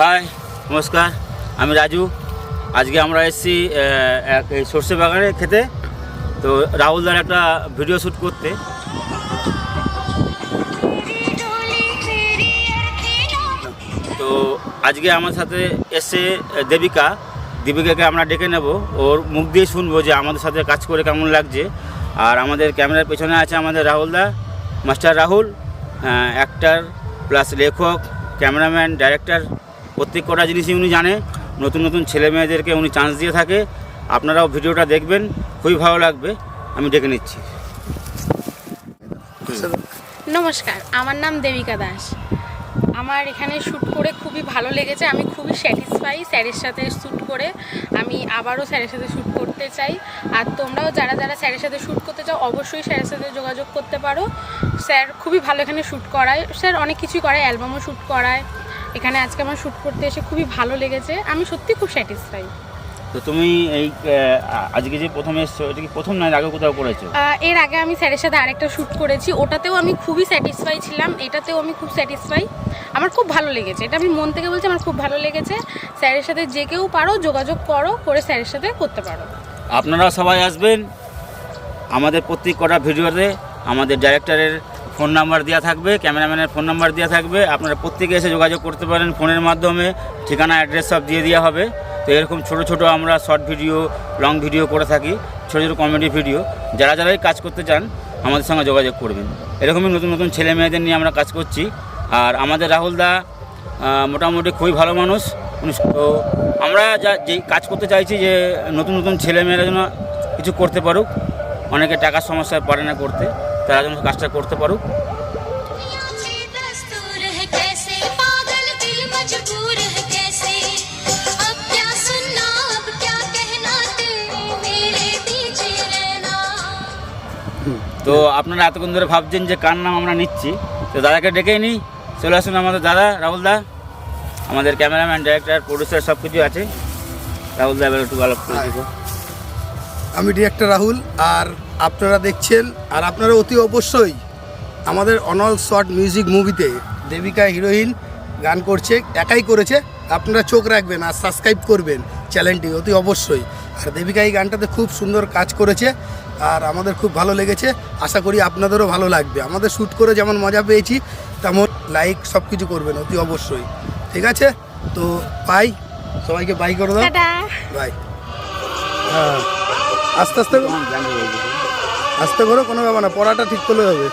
High নমস্কার, আমি রাজু। আজকে আমরা এসেছি এক সর্ষে বাগানে খেতে। তো রাহুলদার একটা ভিডিও শ্যুট করতে। তো আজকে আমার সাথে এসছে দেবিকা। দেবিকাকে আমরা ডেকে নেব। ওর মুখ দিয়ে শুনব যে আমাদের সাথে কাজ করে কেমন লাগছে। আর আমাদের ক্যামেরার পেছনে আছে আমাদের রাহুলদা মাস্টার রাহুল অ্যাক্টার প্লাস লেখক, ক্যামেরাম্যান ডাইরেক্টর প্রত্যেক কটা জিনিসই উনি জানে, নতুন নতুন ছেলে মেয়েদেরকে উনি চান্স দিয়ে থাকে। আপনারাও ভিডিওটা দেখবেন, খুবই ভালো লাগবে, আমি ডেকে নিচ্ছি। নমস্কার, আমার নাম দেবিকা দাস। আমার এখানে শ্যুট করে খুবই ভালো লেগেছে, আমি খুবই স্যাটিসফাই স্যারের সাথে শ্যুট করে। আমি আবারও স্যারের সাথে শ্যুট করতে চাই। আর তোমরাও যারা যারা স্যারের সাথে শ্যুট করতে চাও, অবশ্যই স্যারের সাথে যোগাযোগ করতে পারো। স্যার খুবই ভালো এখানে শ্যুট করায়। স্যার অনেক কিছুই করায় অ্যালবামও শ্যুট করায়। এখানে আজকে আমার শ্যুট করতে এসে খুবই ভালো লেগেছে। আমি সত্যি খুব স্যাটিসফাই তো তুমি এই আজকে যে প্রথমে এসছো এটা কি প্রথম নয় আগে কোথাও করেছ? এর আগে আমি স্যারের সাথে আরেকটা শ্যুট করেছি। ওটাতেও আমি খুবই স্যাটিসফাই ছিলাম। এটাতেও আমি খুব স্যাটিসফাই আমার খুব ভালো লেগেছে। এটা আমি মন থেকে বলছি আমার খুব ভালো লেগেছে। স্যারের সাথে যে কেউ পারো যোগাযোগ করো করে স্যারের সাথে করতে পারো। আপনারা সবাই আসবেন আমাদের প্রত্যেক কটা ভিডিওতে। আমাদের ডাইরেক্টরের ফোন নাম্বার দেওয়া থাকবে, ক্যামেরাম্যানের ফোন নাম্বার দেওয়া থাকবে। আপনারা প্রত্যেকে এসে যোগাযোগ করতে পারেন ফোনের মাধ্যমে। ঠিকানা, অ্যাড্রেস সব দিয়ে দেওয়া হবে। তো এরকম ছোট ছোট আমরা শর্ট ভিডিও, লং ভিডিও করে থাকি, ছোটো ছোটো কমেডি ভিডিও। যারা যারাই কাজ করতে চান, আমাদের সঙ্গে যোগাযোগ করবেন। এরকমই নতুন নতুন ছেলে মেয়েদের নিয়ে আমরা কাজ করছি। আর আমাদের রাহুল দা মোটামুটি খুবই ভালো মানুষ। তো আমরা যা যেই কাজ করতে চাইছি যে নতুন নতুন ছেলে মেয়েরা যেন কিছু করতে পারুক। অনেকে টাকার সমস্যায় পারে না করতে। তারা যেন কাজটা করতে পারুক তো আপনারা এতক্ষণ ধরে ভাবছেন যে কার নাম আমরা নিচ্ছি। তো দাদাকে ডেকেই নিই। চলে আসুন আমাদের দাদা রাহুল দা। আমাদের ক্যামেরাম্যান ডাইরেক্টর প্রডিউসার সব কিছু আছে। রাহুল দা এবার একটু আলাপ করে আমি ডিরেক্টর রাহুল আর আপনারা দেখছেন আর আপনারা অতি অবশ্যই আমাদের অনল শর্ট মিউজিক মুভিতে দেবিকা হিরোইন গান করছে একাই করেছে আপনারা চোখ রাখবেন আর সাবস্ক্রাইব করবেন চ্যানেলটি অতি অবশ্যই। আর দেবিকা এই গানটাতে খুব সুন্দর কাজ করেছে আর আমাদের খুব ভালো লেগেছে আশা করি আপনাদেরও ভালো লাগবে। আমাদের শ্যুট করে যেমন মজা পেয়েছি তেমন লাইক সব কিছু করবেন অতি অবশ্যই। ঠিক আছে? তো বাই সবাইকে বাই করে দাও। বাই। হ্যাঁ আস্তে আস্তে। আস্তে করো কোনো ব্যাপার না পড়াটা ঠিক করলে হবে